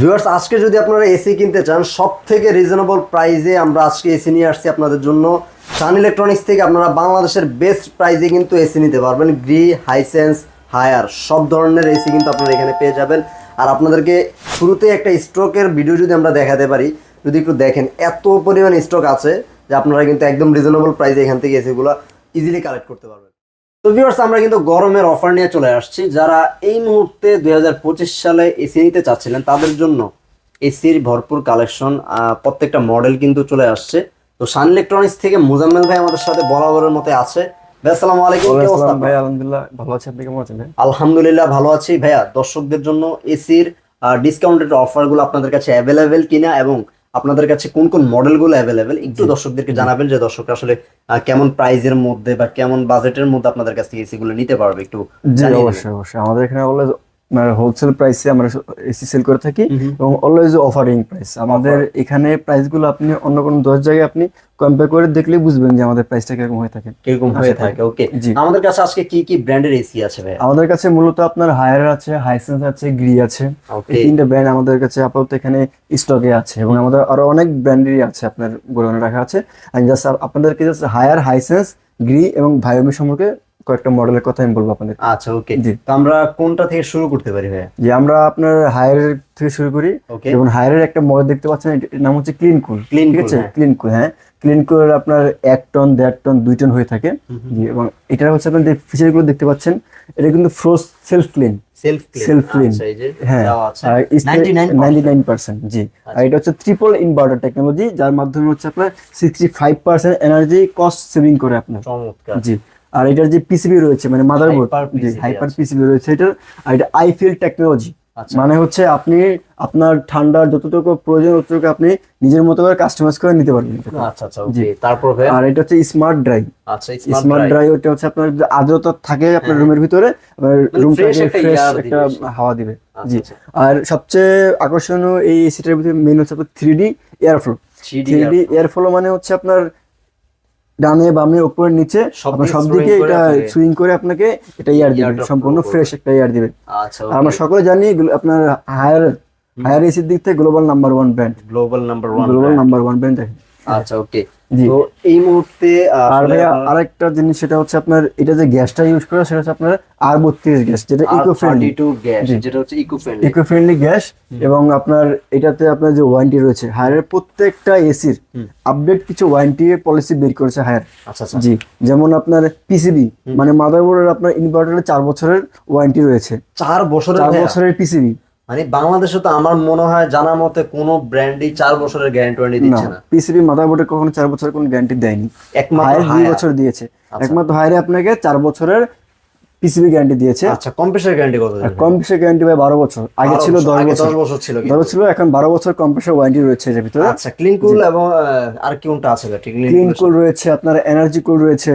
Viewers, আজকে যদি আপনারা এসি কিনতে চান সব থেকে রিজনেবল প্রাইসে আমরা আজকে এসি নিয়ে আসছি আপনাদের জন্য। সান ইলেকট্রনিক্স থেকে আপনারা বাংলাদেশের বেস্ট প্রাইসে কিন্তু এসি নিতে পারবেন। গ্রি হাইসেন্স হায়ার সব ধরনের এসি কিন্তু আপনারা এখানে পেয়ে যাবেন। আর আপনাদেরকে শুরুতে একটা স্ট্রোকের ভিডিও যদি আমরা দেখাতে পারি, যদি একটু দেখেন, এত পরিমাণ স্টক আছে যে আপনারা কিন্তু একদম রিজনেবল প্রাইসে এখান থেকে এসিগুলো ইজিলি কালেক্ট করতে পারবেন। তো ভিউয়ার্স আমরা কিন্তু গরমের অফার নিয়ে চলে আসছি। যারা এই মুহূর্তে দুই হাজার পঁচিশ সালে এসি নিতে চাচ্ছিলেন তাদের জন্য এসির ভরপুর কালেকশন প্রত্যেকটা মডেল কিন্তু চলে আসছে। তো সান ইলেকট্রনিক্স থেকে মুজাম্মেল ভাই আমাদের সাথে বরাবরের মতো আছে। আসসালামু আলাইকুম কি অবস্থা ভাই আলহামদুলিল্লাহ ভালো আছি। আপনি কেমন আছেন আলহামদুলিল্লাহ ভালো আছি। ভাইয়া দর্শকদের জন্য এসির ডিসকাউন্টেড অফারগুলো আপনাদের কাছে অ্যাভেলেবেল কিনা এবং আপনাদের কাছে কোন কোন মডেলগুলো অ্যাভেলেবেল একটু দর্শকদেরকে জানাবেন যে দর্শক আসলে কেমন প্রাইজের মধ্যে বা কেমন বাজেটের মধ্যে আপনাদের কাছ থেকে এসি গুলো নিতে পারবে একটু জি অবশ্যই অবশ্যই। আমাদের এখানে অলওয়েজ হোলসেল প্রাইসে আমরা এসি সেল করে থাকি। এবং অলওয়েজ অফারিং প্রাইস আমাদের এখানে প্রাইসগুলো আপনি অন্য কোনো দশ জায়গায় আপনি কম্পেয়ার করে দেখলেই বুঝবেন যে আমাদের প্রাইসটা কীরকম হয়ে থাকে। কীরকম হয়ে থাকে ওকে জি। আমাদের কাছে আজকে কি কি ব্র্যান্ডের এসি আছে ভাই আমাদের কাছে মূলত আপনার হায়ার আছে হাইসেন্স আছে গ্রি আছে। এই তিনটা ব্র্যান্ড আমাদের কাছে আপাতত এখানে স্টকে আছে এবং আমাদের আরও অনেক ব্র্যান্ডেরই আছে আপনার গোডাউনে রাখা আছে। আমি জাস্ট আপনাদেরকে জাস্ট হায়ার হাইসেন্স গ্রি এবং ভায়োমি সম্পর্কে কয়েকটা মডেলের কথা আমি বলব আপনাদের। আচ্ছা ওকে জি। তো আমরা কোনটা থেকে শুরু করতে পারি ভাই যে আমরা আপনার হায়ার থেকে শুরু করি। যেমন হায়ারের একটা মডেল দেখতে পাচ্ছেন এটার নাম হচ্ছে ক্লিন কুল Clean ঠিক আছে? হ্যাঁ। ক্লিন কুল হ্যাঁ। ক্লিন কুলের আপনার এক টন দেড় টন দুই টন হয়ে থাকে। জি, এবং এটা হচ্ছে আপনার যে ফিচারগুলো দেখতে পাচ্ছেন এটা কিন্তু frost self clean self clean. আচ্ছা এই যে হ্যাঁ। আর 99% নাইনটি নাইন পার্সেন্ট জি। আর এটা হচ্ছে ট্রিপল ইনভার্টার টেকনোলজি যার মাধ্যমে হচ্ছে আপনার sixty five percent energy cost saving করে আপনার। চমৎকার। জি। আর এটার যে পিসিবি রয়েছে মানে মাদারবোর্ড জি হাইপার পিসিবি রয়েছে এটার আর এটা আইফিল টেকনোলজি আচ্ছা। মানে হচ্ছে আপনি আপনার ঠান্ডার যতটুকু প্রয়োজন ততটুকু আপনি নিজের মতো করে কাস্টমাইজ করে নিতে পারবেন আচ্ছা আচ্ছা ওকে তারপর আর এটা হচ্ছে স্মার্ট ড্রাই আচ্ছা স্মার্ট ড্রাই ওটা হচ্ছে আপনার যে আর্দ্রতা থাকে আপনার হ্যাঁ। রুমের ভিতরে মানে রুমটাকে একটা ফ্রেশ একটা হাওয়া দিবে। জি। আচ্ছা। আর সবচেয়ে আকর্ষণীয় এই এসিটার ভিতরে মেন হচ্ছে আপনার three D air flow three three D air flow মানে হচ্ছে আপনার ডানে বামে উপরে নিচে সব আপনার দিকে এটা সুইং করে আপনাকে এটা ইয়ার দিবে। সম্পূর্ণ ফ্রেশ একটা ইয়ার দিবে। আচ্ছা আর আমরা সকলে জানি আপনার হায়ার হায়ার এসির দিক থেকে global number one brand global number 1 global number one brand আচ্ছা ওকে তো এই মুহূর্তে আর ভাইয়া আরেকটা জিনিস সেটা হচ্ছে আপনার এটা যে গ্যাসটা ইউজ করে সেটা হচ্ছে আপনার আর বত্রিশ গ্যাস যেটা ইকো ফ্রেন্ডলি R32 গ্যাস যেটা হচ্ছে eco friendly eco friendly gas এবং আপনার এটাতে আপনার যে ওয়ারেন্টি রয়েছে হায়ারের প্রত্যেকটা এসির আপডেট কিছু ওয়ারেন্টি পলিসি বের করেছে হায়ার আচ্ছা আচ্ছা। জি যেমন আপনার পিসিবি মানে মাদারবোর্ডের আপনার ইনভার্টারের চার বছরের ওয়ারেন্টি রয়েছে। চার বছরের চার বছরের পিসিবি মানে বাংলাদেশে তো আমার মনে হয় জানা মতে কোনো ব্র্যান্ডই চার বছরের গ্যারান্টি দিচ্ছে না। পিসিবি মাদারবোর্ডে কখনো চার বছরের কোনো গ্যারান্টি দেয়নি। একমাত্র দুই বছর দিয়েছে। আচ্ছা। একমাত্র হায়ারে আপনাকে চার বছরের পিসিবি গ্যারান্টি দিয়েছে। আচ্ছা কম্প্রেসার গ্যারান্টি কত আর? কম্পিউটার গ্যারান্টি ভাই বারো বছর। আগে ছিল বছর, দশ আগে বছর। দশ বছর ছিল দশ ছিল এখন বারো বছর কম্পিউটার ওয়ারেন্টি রয়েছে এর ভিতরে। আচ্ছা ক্লিন কুল এবং আর কি কোনটা আছে ক্লিন কুল রয়েছে। আপনার এনার্জি কুল রয়েছে।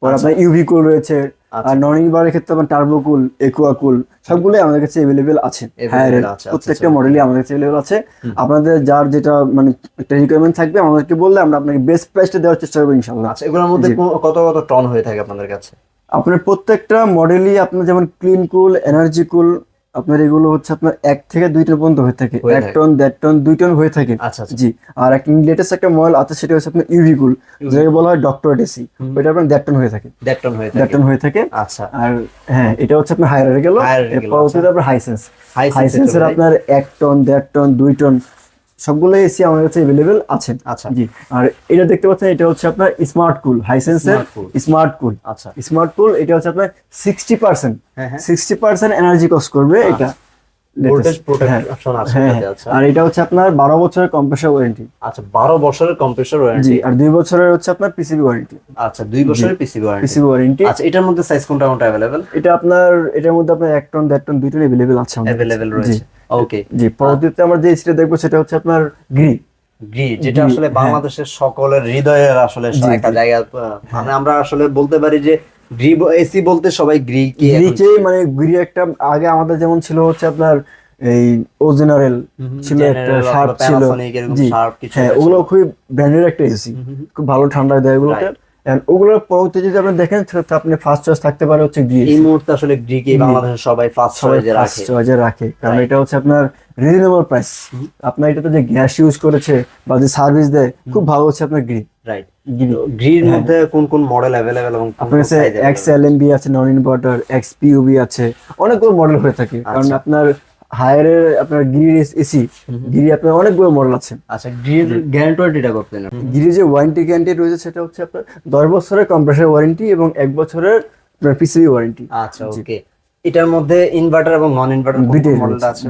পর আপনার ইউভি কুল রয়েছে। আচ্ছা। আর নন ইনভার্টারের ক্ষেত্রে আপনার টার্বোকুল একুয়াকুল একুয়া সবগুলোই আমাদের কাছে অ্যাভেলেবেল আছে। হ্যাঁ আচ্ছা, প্রত্যেকটা আচ্ছা। মডেলই আমাদের কাছে অ্যাভেলেবেল আছে। আপনাদের যার যেটা মানে একটা রিকোয়ারমেন্ট থাকবে আমাদেরকে বললে আমরা আপনাকে বেস্ট প্রাইসটা দেওয়ার চেষ্টা করব ইনশাল্লাহ আচ্ছা এগুলোর মধ্যে কত কত টন হয়ে থাকে আপনাদের কাছে? আপনার প্রত্যেকটা মডেলই আপনার যেমন ক্লিন কুল এনার্জি কুল আপনার এগুলো হচ্ছে আপনার এক থেকে দুই টন পর্যন্ত হয়ে থাকে। এক টন দেড় টন দুই টন হয়ে থাকে। আচ্ছা আচ্ছা। জি আর একটা লেটেস্ট একটা মডেল আছে সেটা হচ্ছে আপনার ইউভি কুল যেটাকে বলা হয় ডক্টর ডেসি ওইটা আপনার দেড় টন হয়ে থাকে। দেড় টন হয়ে দেড় টন হয়ে থাকে। আচ্ছা। আর হ্যাঁ এটা হচ্ছে আপনার হায়ার গেল। এরপর হচ্ছে গেল, পরবর্তীতে আপনার হাইসেন্স হাইসেন্স হাইসেন্সের আপনার এক টন দেড় টন দুই টন সবগুলো এসি আমার কাছে অ্যাভেলেবেল আছে। আচ্ছা। জি। আর এটা দেখতে পাচ্ছেন এটা হচ্ছে আপনার স্মার্ট কুল হাইসেন্সের স্মার্ট কুল আচ্ছা। স্মার্ট কুল এটা হচ্ছে আপনার সিক্সটি পার্সেন্ট হ্যাঁ হ্যাঁ। সিক্সটি পার্সেন্ট এনার্জি কস্ট করবে এটা। Voltage latest। হ্যাঁ। হ্যাঁ এটাতে, আচ্ছা। আর এটা হচ্ছে আপনার বারো বছরের কম্প্রেসার ওয়ারেন্টি আচ্ছা বারো বছরের কম্প্রেসার ওয়ারেন্টি আর দুই বছরের হচ্ছে আপনার পিসিবি ওয়ারেন্টি আচ্ছা দুই বছরের পিসিবি ওয়ারেন্টি পিসিবি ওয়ারেন্টি আচ্ছা এটার মধ্যে সাইজ কোনটা কোনটা অ্যাভেলেবেল এটা আপনার এটার মধ্যে আপনার এক টন দেড় টন দুই টন অ্যাভেলেবেল আছে অ্যাভেলেবেল রয়েছে। ওকে জি পরবর্তীতে আমরা যে দেখব সেটা হচ্ছে আপনার গ্রি গ্রি যেটা আসলে হ্যাঁ। বাংলাদেশের সকলের হৃদয়ের আসলে একটা জায়গা মানে আমরা আসলে বলতে পারি যে গ্রি এসি বলতে সবাই গ্রি গ্রিকে মানে গ্রি একটা আগে আমাদের যেমন ছিল হচ্ছে আপনার এই ও জেনারেল হুম হুম, ছিল একটা শার্প ছিল। জি শার্প কিছু হ্যাঁ ওগুলো খুবই ব্র্যান্ডের একটা এসি। খুব ভালো ঠান্ডা দেয় ওগুলোতে ওগুলোর পরবর্তী যদি আপনি দেখেন সেটা আপনি ফার্স্ট চয়েস থাকতে পারে হচ্ছে গ্রি এই মুহূর্তে আসলে গ্রিকে বাংলাদেশের সবাই ফার্স্ট চয়েসে ফার্স্ট রাখে। চয়েসে রাখে। কারণ এটা হচ্ছে আপনার রিজনেবল প্রাইস আপনার এটাতে যে গ্যাস ইউজ করেছে বা যে সার্ভিস দেয় খুব ভালো হচ্ছে আপনার গ্রি রাইট গ্রি গ্রির মধ্যে কোন কোন মডেল অ্যাভেলেবেল এবং আপনার কাছে এক্স এল এম বি আছে নন ইনভার্টার এক্স পিউবি আছে অনেকগুলো মডেল হয়ে থাকে। কারণ আচ্ছা। আপনার হায়ারের আপনার গিরির এসি গিরি আপনার অনেকগুলো মডেল আছে। আচ্ছা গ্রির গ্যারান্টিটা করতেন আপনি? গিরি যে ওয়ারেন্টি গ্যারান্টি রয়েছে সেটা হচ্ছে আপনার দশ বছরের কম্প্রেসার ওয়ারেন্টি এবং এক বছরের আপনার পিসিবি ওয়ারেন্টি আচ্ছা ওকে এটার মধ্যে ইনভার্টার এবং নন ইনভার্টার দুইটাই মডেলটা আছে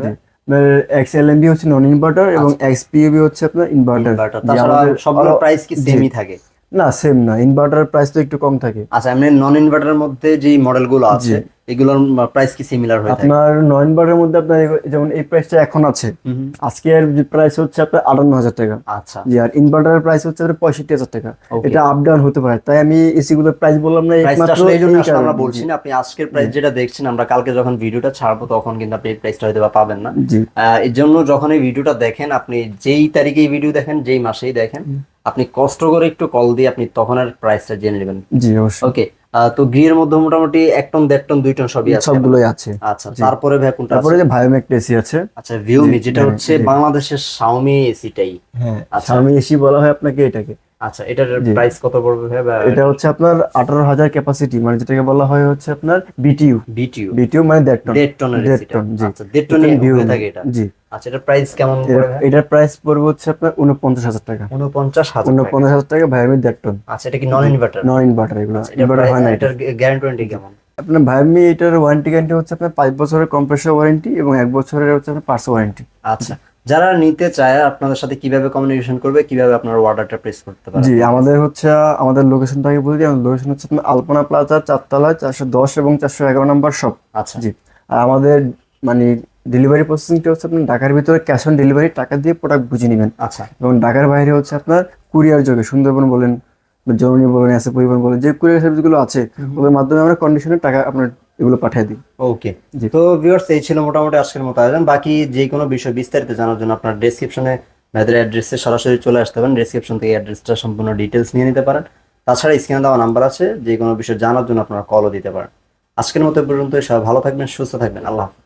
রয়েছে এক্স এল এম বি হচ্ছে নন ইনভার্টার এবং এক্স পিউবি হচ্ছে আপনার ইনভার্টার ইনভার্টার তাছাড়া সবগুলো প্রাইস কি সেমই থাকে? না সেম না। ইনভার্টার প্রাইস তো একটু কম থাকে। আচ্ছা এমনি নন ইনভার্টারের মধ্যে যে মডেলগুলো আছে এগুলোর প্রাইস কি সিমিলার হয়ে আপনার ইনভার্টারের মধ্যে আপনার যেমন এই প্রাইসটা এখন আছে। আজকের প্রাইস হচ্ছে আপনার আটান্ন হাজার টাকা। আচ্ছা। জি আর ইনভার্টারের প্রাইস হচ্ছে আপনার পঁয়ষট্টি হাজার টাকা। এটা আপ ডাউন হতে পারে। তাই আমি এসি গুলোর প্রাইস বললাম না একমাত্র এই জন্য আমরা বলছি না আপনি আজকের প্রাইস যেটা দেখছেন আমরা কালকে যখন ভিডিওটা ছাড়বো তখন কিন্তু আপনি এই প্রাইসটা হয়তো পাবেন না। এর জন্য যখন এই ভিডিওটা দেখেন আপনি যেই তারিখে এই ভিডিও দেখেন যেই মাসেই দেখেন আপনি কষ্ট করে একটু কল দিয়ে আপনি তখন আর প্রাইসটা জেনে নেবেন। জি অবশ্যই। ওকে তো গ্রিয়ের মধ্যে মোটামুটি এক টন দেড় টন দুই টন সবই আছে। সবগুলোই আছে। আচ্ছা তারপরে ভ্যাকুমটা তারপরে? যে ভায়োমেক এসি আছে। আচ্ছা ভিউমি যেটা হচ্ছে বাংলাদেশের শাওমি এসিটাই হ্যাঁ শাওমি এসি বলা হয় আপনাকে এটাকে। আচ্ছা এটার প্রাইস কত পড়বে ভাই এটা হচ্ছে আপনার আঠারো হাজার ক্যাপাসিটি মানে যেটাকে বলা হয় হচ্ছে আপনার বিটিইউ বিটিইউ বিটিইউ মানে দেড় টন। দেড় টনের দেড় টন জি। আচ্ছা দেড় টনই ভিউ থাকে এটা। জি। আচ্ছা এটার প্রাইস কেমন পড়বে এটার প্রাইস পড়বে হচ্ছে আপনার উনপঞ্চাশ হাজার টাকা। উনপঞ্চাশ হাজার টাকা। উনপঞ্চাশ হাজার টাকা ভাইমি দেড় টন। আচ্ছা এটা কি নন ইনভার্টার নন ইনভার্টার এগুলো ইনভার্টার হয় না এটার গ্যারান্টি ওয়ারেন্টি কেমন? আপনার ভাইমি এটার ওয়ারেন্টি গ্যারান্টি হচ্ছে আপনার পাঁচ বছরের কম্প্রেসর ওয়ারেন্টি এবং এক বছরের হচ্ছে আপনার পার্স ওয়ারেন্টি আচ্ছা যারা নিতে চায় আপনাদের সাথে কীভাবে কমিউনিকেশন করবে কীভাবে আপনার অর্ডারটা প্রেস করতে পারে জি আমাদের হচ্ছে আমাদের লোকেশনটা লোকেশনটাকে বলে দিই আমাদের লোকেশন হচ্ছে আপনার আলপনা প্লাজা চারতলা চারশো দশ এবং চারশো এগারো নম্বর শপ আচ্ছা। জি আর আমাদের মানে ডেলিভারি প্রসেসিংটা হচ্ছে আপনি ঢাকার ভিতরে ক্যাশ অন ডেলিভারি টাকা দিয়ে প্রোডাক্ট বুঝে নেবেন। আচ্ছা। এবং ঢাকার বাইরে হচ্ছে আপনার কুরিয়ার যোগে সুন্দরবন বলেন জরুরি বলেন এসে পরিবহন বলেন যে কুরিয়ার সার্ভিসগুলো আছে ওদের মাধ্যমে আমরা কন্ডিশনে টাকা আপনার এগুলো পাঠিয়ে দিন। ওকে। তো ভিউয়ার্স এই ছিল মোটামুটি আজকের মতো আয়োজন। বাকি যে কোনো বিষয় বিস্তারিত জানার জন্য আপনার ডেসক্রিপশনে ভাইদের অ্যাড্রেসে সরাসরি চলে আসতে পারেন। ডেসক্রিপশন থেকে অ্যাড্রেসটা সম্পূর্ণ ডিটেলস নিয়ে নিতে পারেন। তাছাড়া স্ক্রিনে দেওয়া নাম্বার আছে যে কোনো বিষয় জানার জন্য আপনারা কলও দিতে পারেন। আজকের মতো পর্যন্ত সবাই ভালো থাকবেন সুস্থ থাকবেন। আল্লাহ।